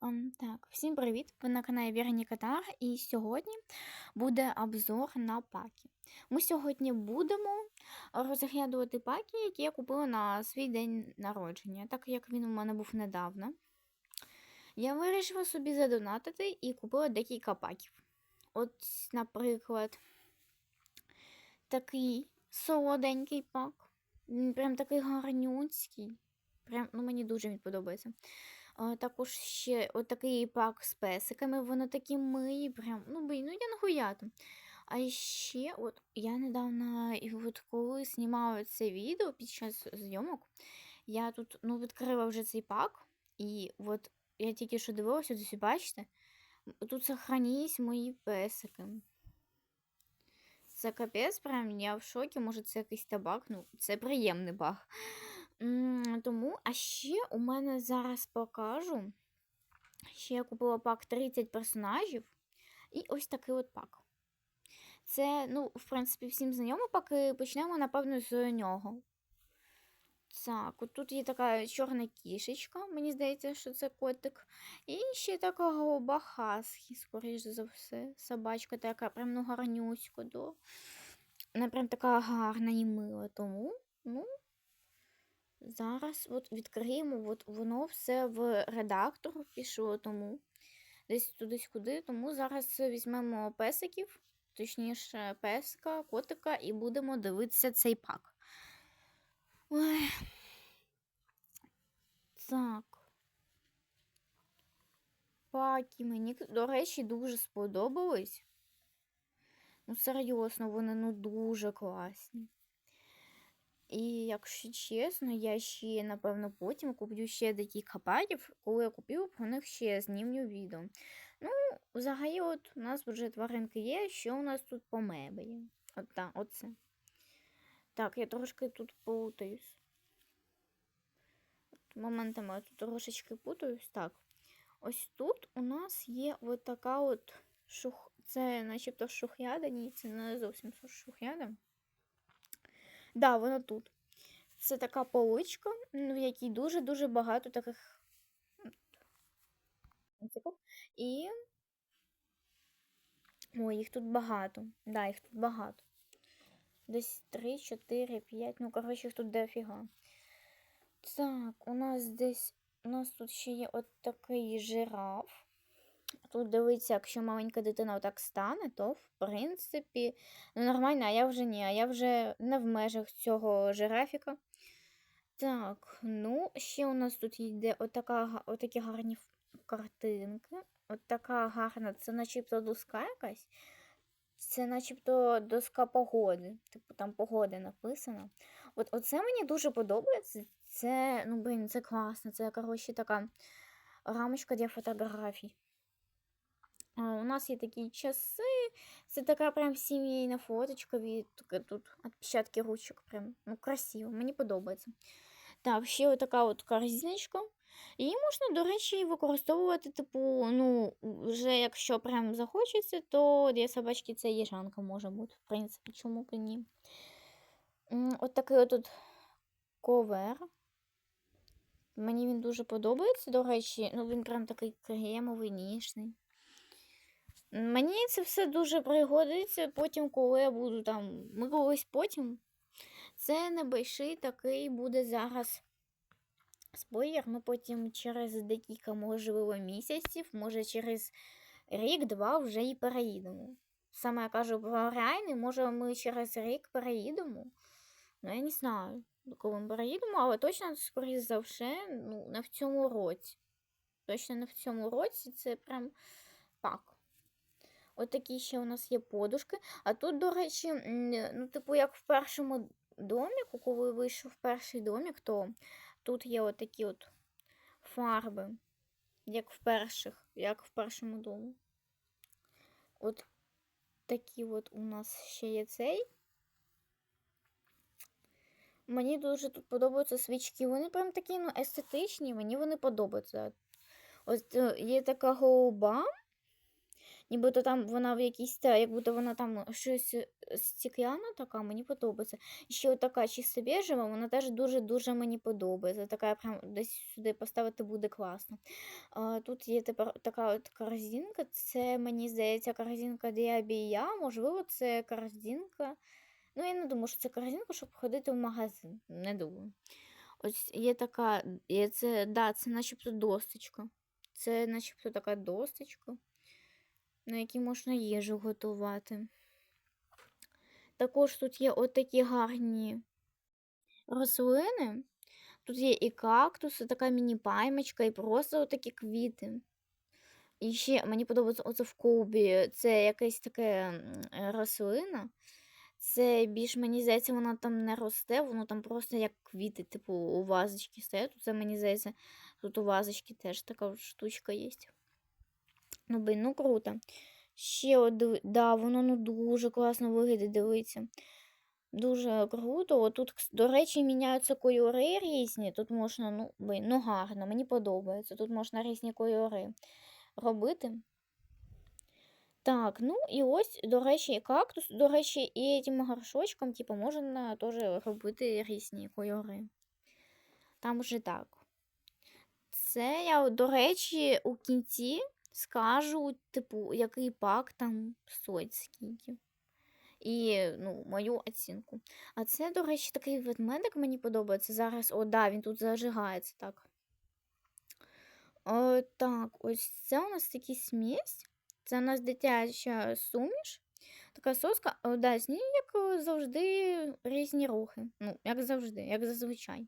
Ам, так, всім привіт! Ви на каналі Вероніка Тар, і сьогодні буде обзор на паки. Ми сьогодні будемо розглядувати паки, які я купила на свій день народження, так як він у мене був недавно. Я вирішила собі задонатити і купила декілька паків. От, наприклад, такий солоденький пак. Прям такий гарнюцький. Прям, ну, мені дуже він подобається. Також ще отакий пак з песиками. Вони такі милі, прям, ну блін, ну я нахуя там. А ще, от я недавно, от коли знімала це відео під час зйомок, я тут ну, відкрила вже цей пак, і от я тільки що дивилася, ось бачите, тут сохранились мої песики. Це капець, прям я в шокі, може це якийсь табак, ну це приємний баг. Тому, а ще у мене зараз покажу. Ще я купила пак 30 персонажів. І ось такий от пак. Це, ну, в принципі, всім знайомо пак, почнемо, напевно, з нього. Так, от тут є така чорна кішечка, мені здається, що це котик. І ще така голуба скоріш за все. Собачка така, прям ну гарнюська, до. Вона прям така гарна і мила. Тому, ну, Зараз от відкриємо, от воно все в редактор пішло, тому десь туди куди. Тому зараз візьмемо песиків, точніше, песка, котика, і будемо дивитися цей пак. Ой. Так. Паки мені, до речі, дуже сподобались. Ну, серйозно, вони ну дуже класні. І якщо чесно, я ще, напевно, потім куплю ще декілька паків, коли я купив, про них ще знімлю відео. Ну, взагалі, от у нас вже тваринки є, що у нас тут по мебелі. От так, оце. Так, я трошки тут путаюсь. От моментами я тут трошечки путаюсь. Так. Ось тут у нас є от така от шух... Це начебто шухляда, ні, це не зовсім шухляда. Да, вона тут. Це така поличка, в якій дуже-дуже багато таких. І. Ой, їх тут багато. Да, їх тут багато. Десь 3, 4, 5. Ну, коротше, їх тут дофіга. Так, у нас десь. У нас тут ще є от такий жираф. Тут дивиться, якщо маленька дитина отак стане, то в принципі ну нормально, а я вже ні, а я вже не в межах цього жирафіка. Так, ну, ще у нас тут йде отака, отакі гарні картинки. От така гарна, це начебто доска якась. Це начебто доска погоди. Типу там погода написана. От Оце мені дуже подобається. Це, ну, блин, це класно. Це, коротше, така рамочка для фотографій. У нас є такі часи. Це така прям сімейна фоточка від тут відпечатки ручок. Прям ну, красиво, мені подобається. Так, ще отака от корзиночка. Її можна, до речі, використовувати, типу, ну, вже якщо прям захочеться, то для собачки це їжанка може бути, в принципі, чому б і ні. От такий от ковер. Мені він дуже подобається, до речі, ну він прям такий кремовий, ніжний. Мені це все дуже пригодиться потім, коли я буду там. Ми колись потім. Це небольший такий буде зараз спойлер. Ми потім через декілька, можливо, місяців, може через рік-два вже і переїдемо. Саме я кажу про реальний, може ми через рік переїдемо. Ну, я не знаю, коли ми переїдемо, але точно, скоріше за все, ну, не в цьому році. Точно не в цьому році це прям пак. Отакі ще у нас є подушки. А тут, до речі, ну, типу, як в першому доміку, коли вийшов перший домік, то тут є отакі от фарби, як в перших, як в першому дому. От такі от у нас ще є цей. Мені дуже тут подобаються свічки. Вони прям такі ну, естетичні, мені вони подобаються. Ось е, є така голуба. Нібито там вона в якійсь, та, як будто вона там щось е, стекляна така, мені подобається. І ще така чисто бежева, вона теж дуже-дуже мені подобається. Така прям десь сюди поставити буде класно. А, тут є тепер така от корзинка. Це, мені здається, корзинка для бія. Можливо, це корзинка. Ну, я не думаю, що це корзинка, щоб ходити в магазин. Не думаю. Ось є така, є це, да, це начебто досточка. Це начебто така досточка, на якій можна їжу готувати. Також тут є отакі гарні рослини. Тут є і кактуси, така міні-паймочка, і просто отакі квіти. І ще мені подобається оце в ковбі. Це якась така рослина. Це більш, мені здається, вона там не росте, воно там просто як квіти, типу, у вазочки стоять. Це, мені здається, тут у вазочки теж така штучка є. Ну, блін, ну круто. Ще от, диви- да, воно ну дуже класно виглядає, дивиться. Дуже круто. От тут, до речі, міняються кольори різні. Тут можна, ну, блін, ну гарно, мені подобається. Тут можна різні кольори робити. Так, ну і ось, до речі, і кактус, до речі, і цим горшочком, типу, можна теж робити різні кольори. Там вже так. Це я, до речі, у кінці скажу, типу, який пак там стоїть скільки. І ну, мою оцінку. А це, до речі, такий ведмедик мені подобається. Зараз, о, да, він тут зажигається так. О, так, ось це у нас такий смесь. Це у нас дитяча суміш. Така соска, о, да, з нею, як е, завжди, різні рухи. Ну, як завжди, як зазвичай.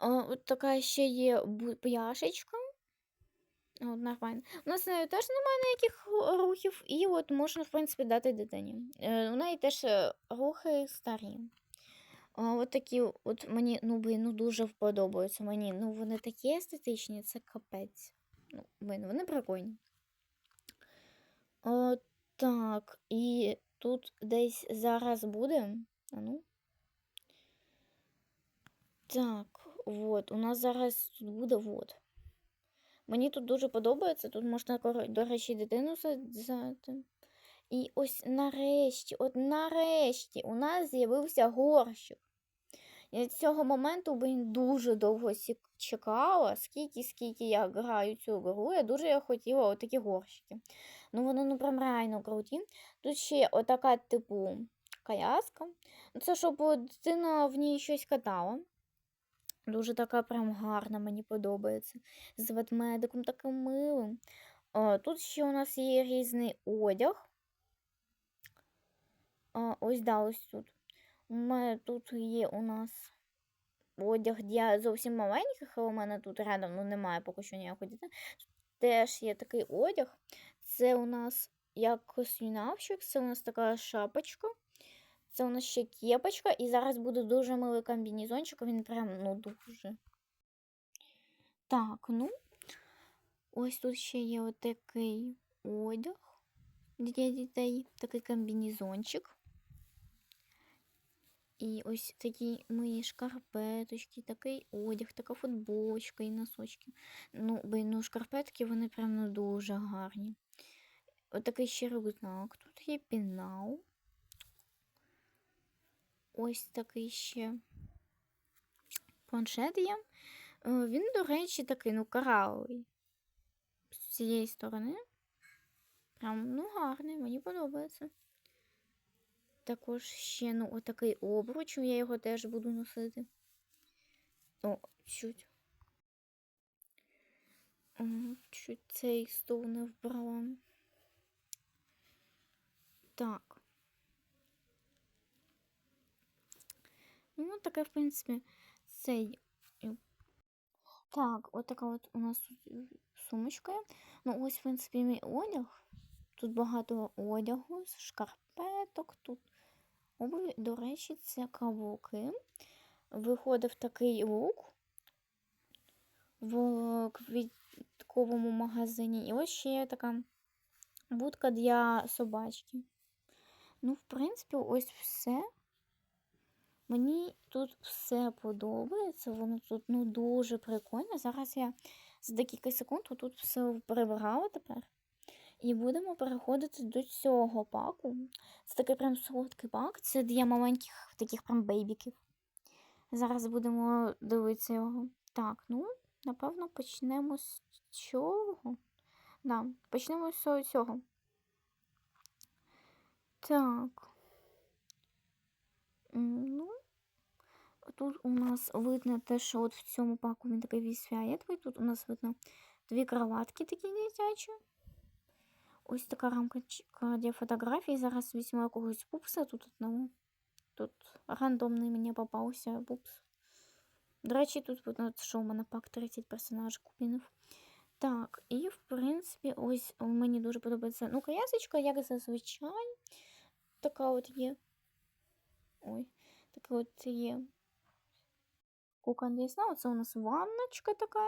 О, от така ще є бу- От, нормально. У нас нею теж немає ніяких рухів, і от можна, в принципі, дати дитині. Е, у неї теж рухи старі. А, от такі, от мені, ну, блін, ну дуже подобаються мені. Ну, вони такі естетичні, це капець. Ну, вони прикольні. О, так, і тут десь зараз буде. А ну. Так, от, у нас зараз тут буде вот. Мені тут дуже подобається. Тут можна, до речі, дитину взяти. І ось нарешті, от нарешті у нас з'явився горщик. Я з цього моменту блін, дуже довго чекала, скільки, скільки я граю цю гру, я дуже хотіла отакі горщики. Ну вони ну прям реально круті. Тут ще отака, типу, коляска. Це щоб дитина в ній щось катала. Дуже така прям гарна, мені подобається. З ведмедиком таким милим. А, тут ще у нас є різний одяг. А, ось да, ось тут. У тут є у нас одяг для зовсім маленьких, але у мене тут рядом ну, немає поки що ніякої дитини. Теж є такий одяг. Це у нас як космінавщик, це у нас така шапочка. Це у нас ще кепочка, і зараз буде дуже милий комбінезончик, він прям ну дуже. Так, ну. Ось тут ще є отакий одяг для дітей, такий комбінезончик. І ось такі мої шкарпеточки, такий одяг, така футболочка і носочки. Ну, блін, ну шкарпетки вони прям ну, дуже гарні. Отакий ще рюкзак. Тут є пінал. Ось такий ще планшет є. Е, Він, до речі, такий, ну, кораловий. З цієї сторони. Прям, ну, гарний, мені подобається. Також ще, ну, отакий обруч, я його теж буду носити. О, чуть. Чуть цей стол не вбрала. Так. Ну, таке, в принципі, цей. е, Так, от така от у нас тут е, сумочка. Ну, ось, в принципі, мій одяг. Тут багато одягу, шкарпеток, тут обувь. До речі, це каблуки. Виходив такий лук в квітковому магазині. І ось ще така будка для собачки. Ну, в принципі, ось все. Мені тут все подобається, воно тут ну, дуже прикольно. Зараз я за декілька секунд тут все прибрала тепер. І будемо переходити до цього паку. Це такий прям солодкий пак. Це для маленьких таких прям бейбіків. Зараз будемо дивитися його. Так, ну, напевно, почнемо з чого? Да, почнемо з цього. Так. Ну, тут у нас видно те, що от в цьому паку він такий весь фіолетовий. Тут у нас видно дві кроватки такі дитячі. Ось така рамочка для фотографій. Зараз візьму якогось пупса тут одного. Тут рандомний мені попався пупс. До речі, тут видно, що у мене пак 30 персонажів купінів. Так, і в принципі, ось мені дуже подобається. Ну, коясочка, як зазвичай. Така от є. Ой, така от є. Кукан для сна. Оце у нас ванночка така.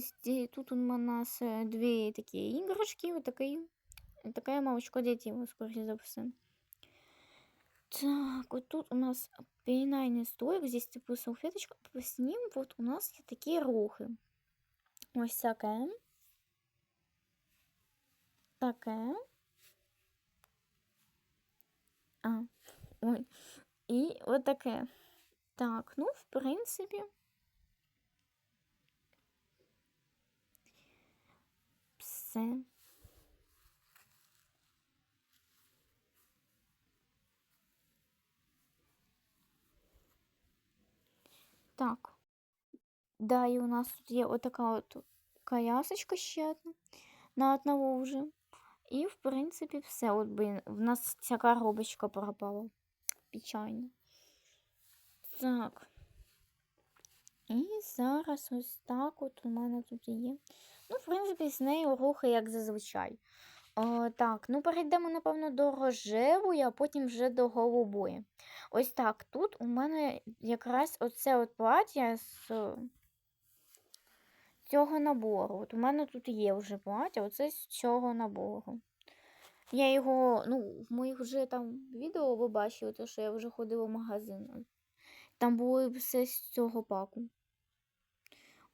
Сті- Тут у нас е, дві такі іграшки, вот такий, така мамочка дітей, скоріше за все. Так, вот тут у нас пеленальный столик, здесь типу салфеточка, с ним вот у нас є такі рухи. Ось таке. Таке. А, ой. І от таке. Так, ну, в принципі. Все. Так. Да, і у нас тут є отака от коясочка ще одна на одного вже. І, в принципі, все. От, блін, в нас ця коробочка пропала. Печально. Так. І зараз ось так от у мене тут є. Ну, в принципі, з нею рухи, як зазвичай. О, так, ну перейдемо, напевно, до рожевої, а потім вже до голубої. Ось так. Тут у мене якраз оце от плаття з е, цього набору. От у мене тут є вже плаття, оце з цього набору. Я його, ну, в моїх вже там відео ви бачили, те, що я вже ходила в магазин. Там було все з цього паку.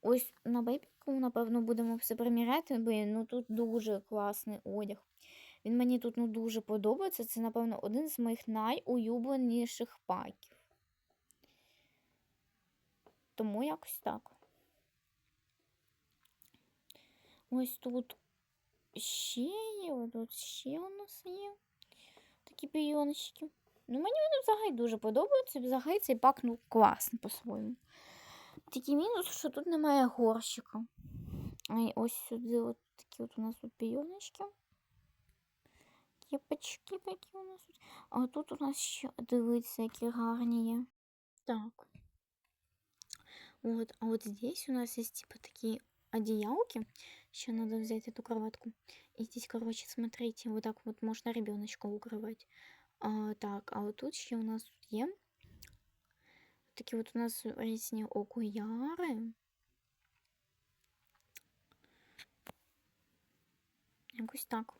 Ось на бейбіку, напевно, будемо все приміряти, бо ну тут дуже класний одяг. Він мені тут ну, дуже подобається. Це, напевно, один з моїх найулюбленіших паків. Тому якось так. Ось тут ще є, ось тут ще у нас є такі пійоночки. Ну, мені вони взагалі дуже подобаються. Взагалі цей пак ну, класний по-своєму. Такий мінус, що тут немає горщика. А ось сюди от такі от у нас тут пійоночки. Кепочки такі у нас тут. А тут у нас ще дивіться, які гарні є. Так. Вот, а вот здесь у нас есть типа такие одеялки. Еще надо взять эту кроватку. И здесь, короче, смотрите, вот так вот можно ребеночка укрывать. А, так, а вот тут ще у нас є. Такі от у нас різні окуляри. Якось так.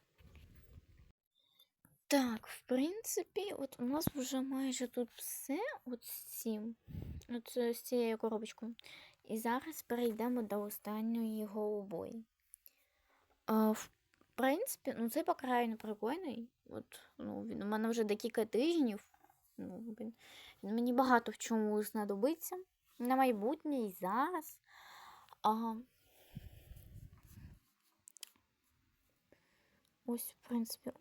Так, в принципі, от у нас вже майже тут все от цим, от з цією коробочкою. І зараз перейдемо до останньої голубої. А, в принципі, ну цей покрайно прикольний. От, ну, він у мене вже декілька тижнів. Ну, він, він мені багато в чому знадобиться. На майбутнє і зараз. А, ось, в принципі,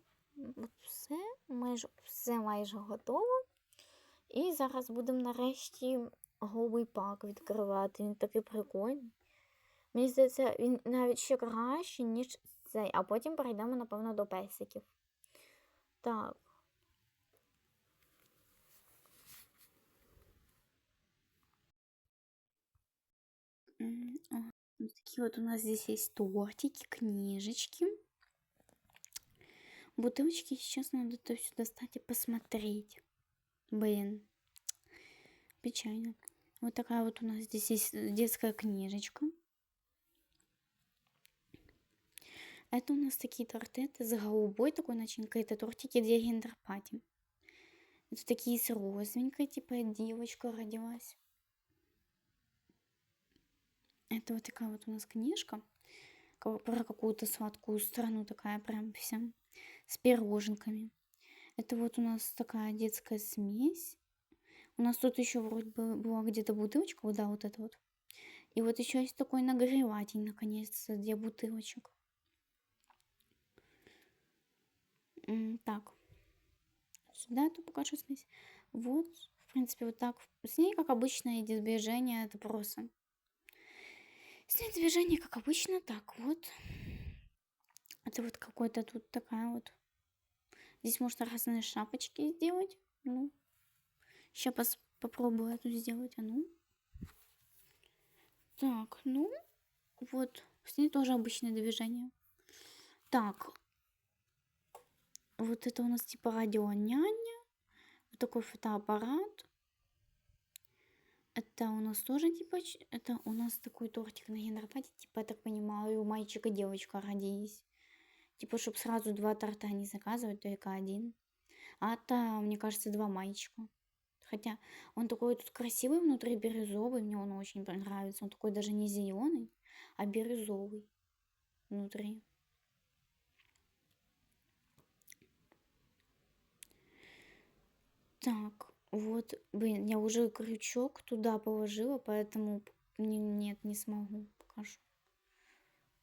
от все, майже все майже готово. І зараз будемо нарешті голубий пак відкривати. Він такий прикольний. Мені здається, він навіть ще краще, ніж цей. А потім перейдемо, напевно, до песиків. Так. Вот такие вот у нас здесь есть тортики, книжечки. Бутылочки сейчас надо это все достать и посмотреть. Блин, печально. Вот такая вот у нас здесь есть детская книжечка. Это у нас такие торты, это с голубой такой начинкой, это тортики для гендерпати. Это такие с розовенькой, типа девочка родилась. Это вот такая вот у нас книжка. ка- про какую-то сладкую страну такая прям вся с пироженками. Это вот у нас такая детская смесь. У нас тут еще вроде бы была где-то бутылочка, да, вот это вот. И вот еще есть такой нагреватель, наконец-то, для бутылочек. Так, сюда эту покажу смесь. Вот, в принципе, вот так. С ней, как обычно, идет движение, это просто. С ней движение, как обычно, так вот. Это вот какой-то тут такая вот. Здесь можно разные шапочки сделать. Ну, сейчас попробую эту сделать. А ну. Так, ну, вот. С ней тоже обычное движение. Так. Вот это у нас типа радио няня. Вот такой фотоаппарат. Это у нас тоже типа... Это у нас такой тортик на гендерпате. Типа, я так понимаю, мальчик и девочка родились. Типа, чтобы сразу два торта не заказывать, только один. А это, мне кажется, два мальчика. Хотя он такой тут красивый внутри, бирюзовый. Мне он очень нравится. Он такой даже не зеленый, а бирюзовый внутри. Так, вот, блин, я уже крючок туда положила, поэтому не- нет, не смогу, покажу.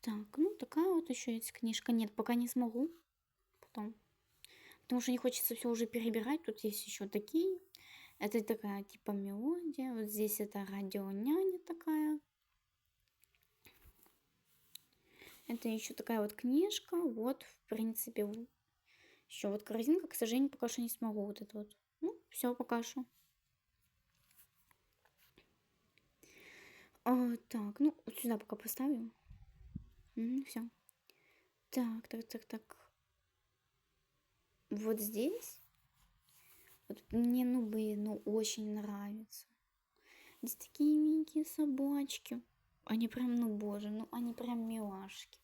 Так, ну такая вот еще есть книжка. Нет, пока не смогу. Потом. Потому что не хочется все уже перебирать. Тут есть еще такие. Это такая типа мелодия. Вот здесь это радио няня такая. Это еще такая вот книжка. Вот, в принципе, еще вот корзинка. К сожалению, пока что не смогу вот это вот. Ну, все, пока что. А, так, ну, вот сюда пока поставим. все. Так, так, так, так. Вот здесь. Вот мне, ну, блин, ну, очень нравится. Здесь такие миленькие собачки. Они прям, ну, боже, ну, они прям милашки.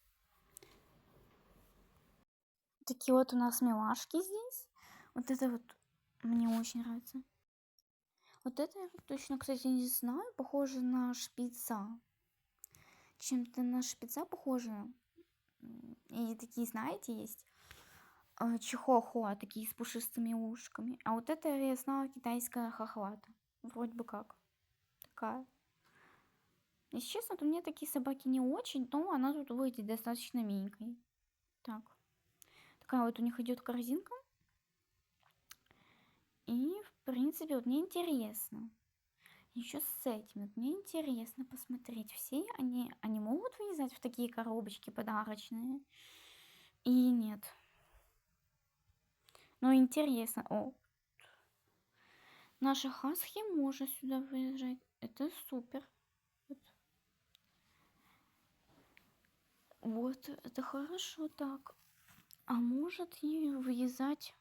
Такие вот у нас милашки здесь. Вот это вот мне очень нравится. Вот это я точно, кстати, не знаю. Похоже на шпица. Чем-то на шпица похоже. И такие, знаете, есть э, чихуахуа, такие с пушистыми ушками. А вот это я знала китайская хохлата. Вроде бы как. Такая. Если честно, то мне такие собаки не очень, но она тут выглядит достаточно миленькой. Так. Такая вот у них идет корзинка. И, в принципе, вот мне интересно. Еще с этим. Вот мне интересно посмотреть. Все они, они могут вылезать в такие коробочки подарочные? И нет. Но интересно. О, наша хаски может сюда выезжать. Это супер. Вот. Вот, это хорошо так. А может и вылезать.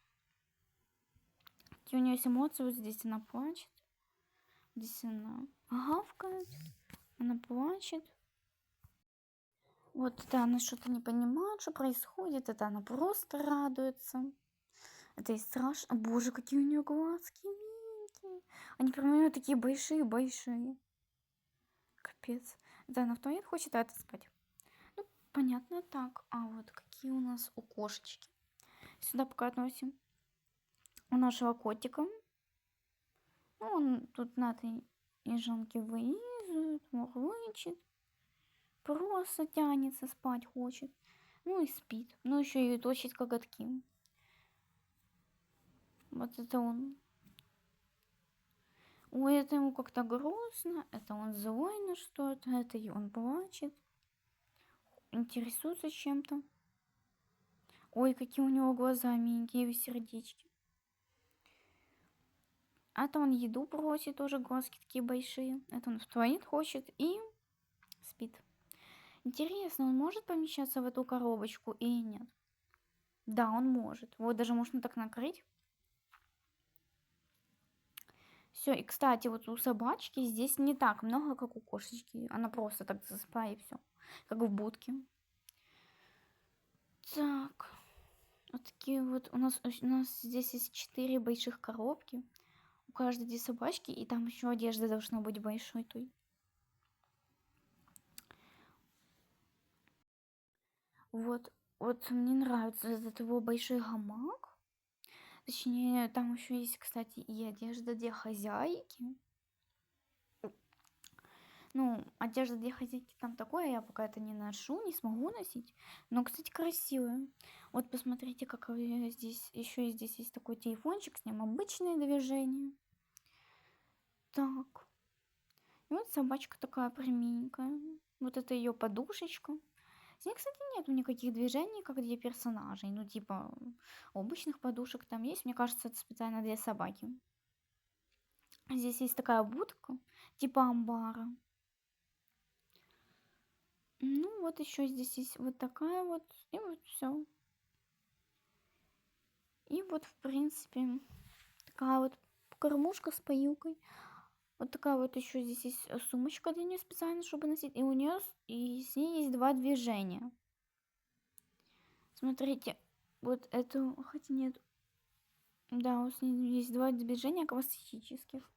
Какие у нее есть эмоции? Вот здесь она плачет. Здесь она гавкает. Она плачет. Вот это она что-то не понимает, что происходит. Это она просто радуется. Это и страшно. Боже, какие у нее глазки миленькие. Они прям у нее такие большие-большие. Капец. Это она в туалет хочет, а это спать. Ну, понятно так. А вот какие у нас у кошечки. Сюда пока относим. У нашего котика. Ну, он тут на этой ежанке вылизывает, мурлычет. Просто тянется, спать хочет. Ну и спит. Ну еще и точит коготки. Вот это он. Ой, это ему как-то грустно. Это он злой на что-то. Это и он плачет. Интересуется чем-то. Ой, какие у него глаза миленькие, сердечки. А то он еду просит, тоже глазки такие большие. Это он в туалет хочет и спит. Интересно, он может помещаться в эту коробочку или нет? Да, он может. Вот даже можно так накрыть. Все, и кстати, вот у собачки здесь не так много, как у кошечки. Она просто так засыпала и все. Как в будке. Так. Вот такие вот у нас, у нас здесь есть четыре больших коробки. Каждой две собачки, и там еще одежда должна быть большой той. Вот, вот мне нравится этот его большой гамак. Точнее, там еще есть, кстати, и одежда для хозяйки. Ну, одежда для хозяйки там такое, я пока это не ношу, не смогу носить. Но, кстати, красивая. Вот посмотрите, как здесь, еще здесь есть такой телефончик, с ним обычное движение. Так. И вот собачка такая пряменькая. Вот это ее подушечка. С ней, кстати, нету никаких движений, как для персонажей. Ну, типа, обычных подушек там есть. Мне кажется, это специально для собаки. Здесь есть такая будка, типа амбара. Ну, вот еще здесь есть вот такая вот. И вот все. И вот, в принципе, такая вот кормушка с поилкой. Вот такая вот еще здесь есть э, сумочка для нее специально, чтобы носить. И у нее и с ней есть два движения. Смотрите, вот это, хотя нет, да, у нее есть два движения классических.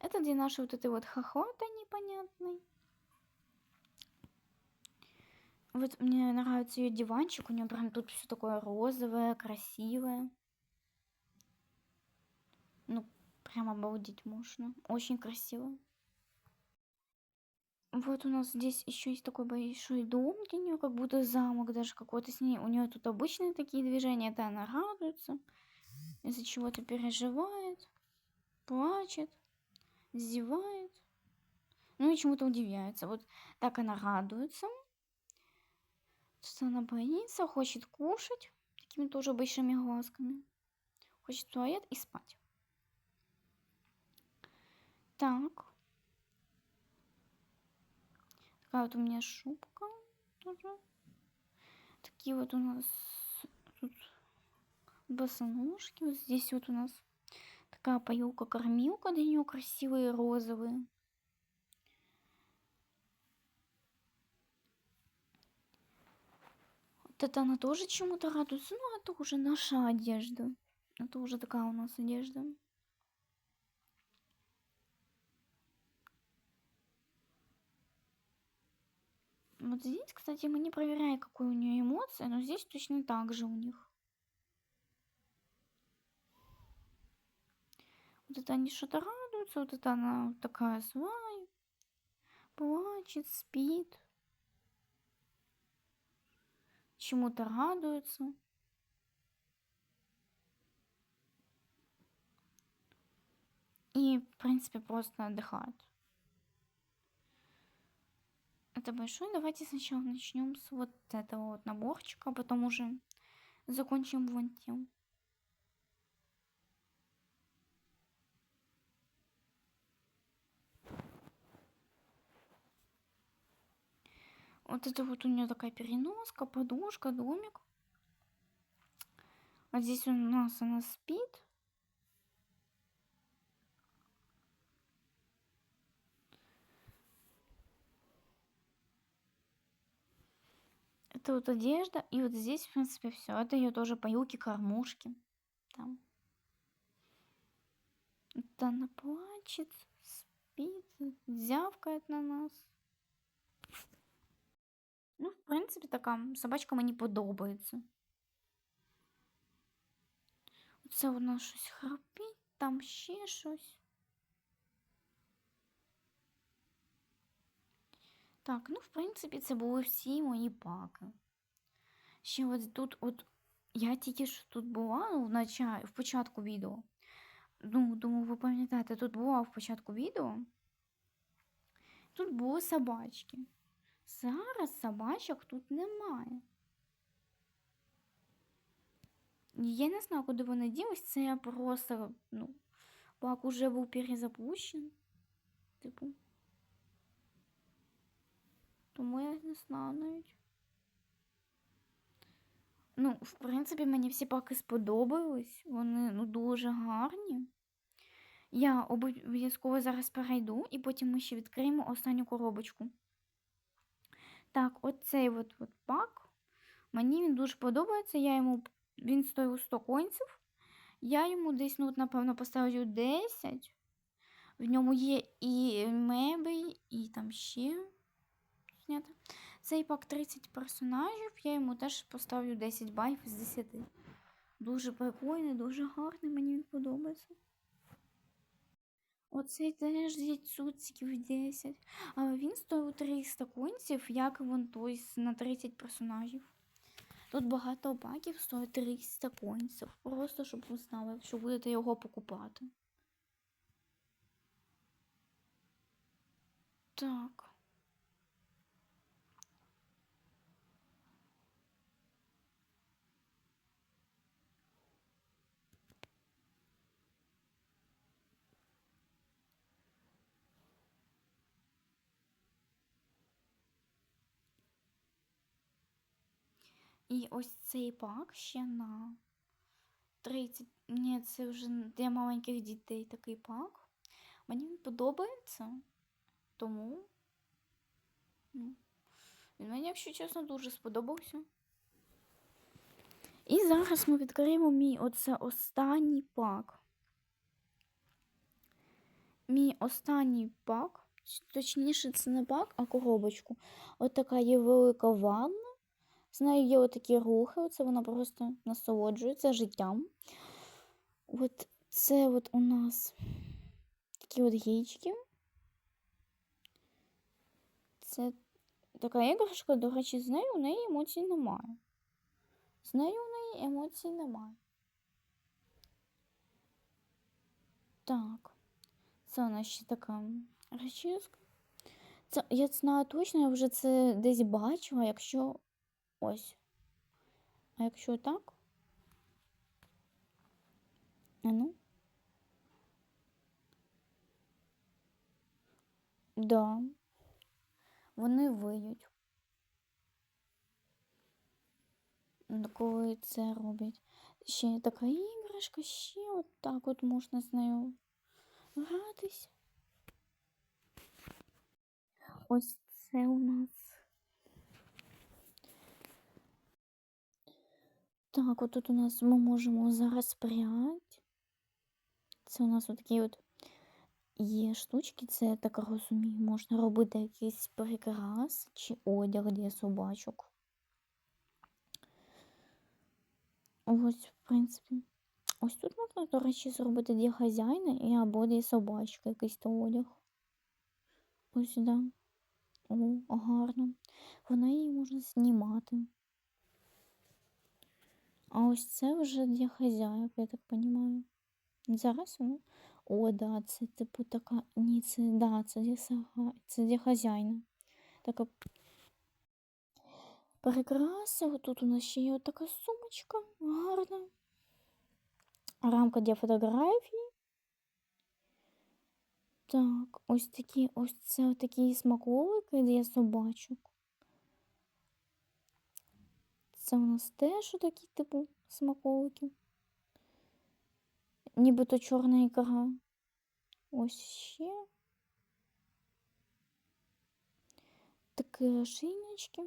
Это для нашей вот этой вот хохоты непонятной. Вот мне нравится ее диванчик, у нее прям тут все такое розовое, красивое. Ну, прям обалдеть можно. Очень красиво. Вот у нас здесь еще есть такой большой дом для нее, как будто замок даже какой-то с ней. У нее тут обычные такие движения, это она радуется, из-за чего-то переживает, плачет, зевает, ну и чему-то удивляется. Вот так она радуется, что она боится, хочет кушать такими тоже большими глазками, хочет туалет и спать. Так. Такая вот у меня шубка тоже. Такие вот у нас тут босоножки. Вот здесь вот у нас такая поилка-кормилка для нее красивые розовые. Она тоже чему-то радуется. Ну, это уже наша одежда. Это уже такая у нас одежда. Вот здесь, кстати, мы не проверяем, какой у нее эмоция, но здесь точно так же у них. Вот это они что-то радуются, вот это она такая злая, плачет, спит, чему-то радуется. И, в принципе, просто отдыхает это большой. Давайте сначала начнем с вот этого вот наборчика, а потом уже закончим вон тем. Вот это вот у нее такая переноска, подушка, домик. Вот здесь у нас она спит. это вот одежда. И вот здесь, в принципе, все. Это ее тоже поилки, кормушки. Там. Это она плачет, спит, зявкает на нас. Ну, в принципі, така собачка мені подобається. Це вона щось храпить, там ще щось. Так, ну, в принципі, це були всі мої паки. Ще от тут, от я тільки що тут була ну, в, началі, в початку відео. Ну, думаю, ви пам'ятаєте, тут була в початку відео. Тут були собачки. Зараз собачок тут немає. Я не знаю, куди вони ділись, це я просто, ну, пак уже був перезапущен. Типу. Тому я не знаю навіть. Ну, в принципі, мені всі паки сподобались. Вони ну, дуже гарні. Я обов'язково зараз перейду і потім ми ще відкриємо останню коробочку. Так, оцей от, от пак. Мені він дуже подобається. Я йому, Він стоїв 100 конців. Я йому десь, ну, от, напевно, поставлю 10. В ньому є і мебель, і там ще знято. Цей пак 30 персонажів, я йому теж поставлю 10 балів з 10. Дуже прикольний, дуже гарний, мені він подобається. Оцей теж цуциків 10. Але він стоїв 300 конців, як вон той на 30 персонажів. Тут багато паків стоїть 300 конців. Просто щоб ви знали, якщо будете його покупати. Так. І ось цей пак ще на 30. Ні, це вже для маленьких дітей такий пак. Мені він подобається, тому ну, він мені, якщо чесно, дуже сподобався. І зараз ми відкриємо мій оце останній пак. Мій останній пак, точніше, це не пак, а коробочку. От така є велика ванна. З нею є отакі рухи, оце вона просто насолоджується життям. От це от у нас такі от гічки. Це така іграшка, до речі, з нею у неї емоцій немає. З нею у неї емоцій немає. Так, це у нас ще така речиска. Це, я знаю точно, я вже це десь бачила, якщо ось. А якщо так? А ну? Да. Вони виють. Ну, Коли це роблять. Ще така іграшка, ще от так от можна з нею гратись. Ось це у нас. Так, от тут у нас ми можемо зараз пряти. Це у нас отакі от є штучки, це я так розумію, можна робити якийсь прикрас чи одяг для собачок. Ось, в принципі. Ось тут можна, до речі, зробити для хазяїна і або для собачки якийсь то одяг. Ось, да. О, гарно. Вона її можна знімати. А ось це вже для хазяїв, я так розумію. Зараз воно. О, да, це типу така. Ні, це да, це для сага... це для хазяїна. Така прикраса. Отут у нас ще є така сумочка гарна. Рамка для фотографій. Так, ось такі, ось це такі смаколики для собачок. Це у нас теж такі типу смаколики. Нібито чорна ікра. Ось ще. Такі шиночки.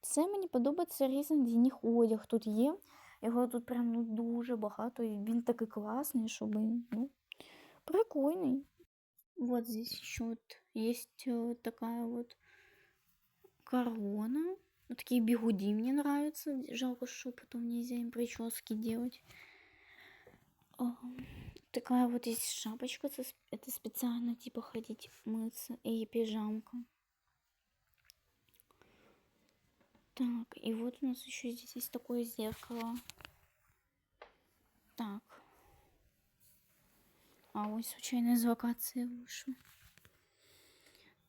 Це мені подобається різний для одяг тут є. Його тут прям ну, дуже багато, і він такий класний, щоб ну, прикольний. Вот здесь еще вот есть э, такая вот корона. Вот такие бигуди мне нравятся. Жалко, что потом нельзя им прически делать. Такая вот есть шапочка. Это сп- Это специально типа ходить мыться. И пижамка. Так, и вот у нас еще здесь есть такое зеркало. Так. А ось случайно з локації вийшов.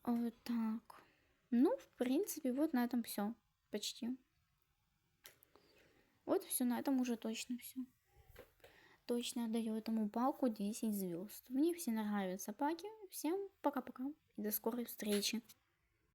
О, так. Ну, в принципе, вот на этом все. Почти. Вот все, на этом уже точно все. Точно даю этому палку 10 звезд. Мне все нравятся паки. Всем пока-пока. И до скорой встречи.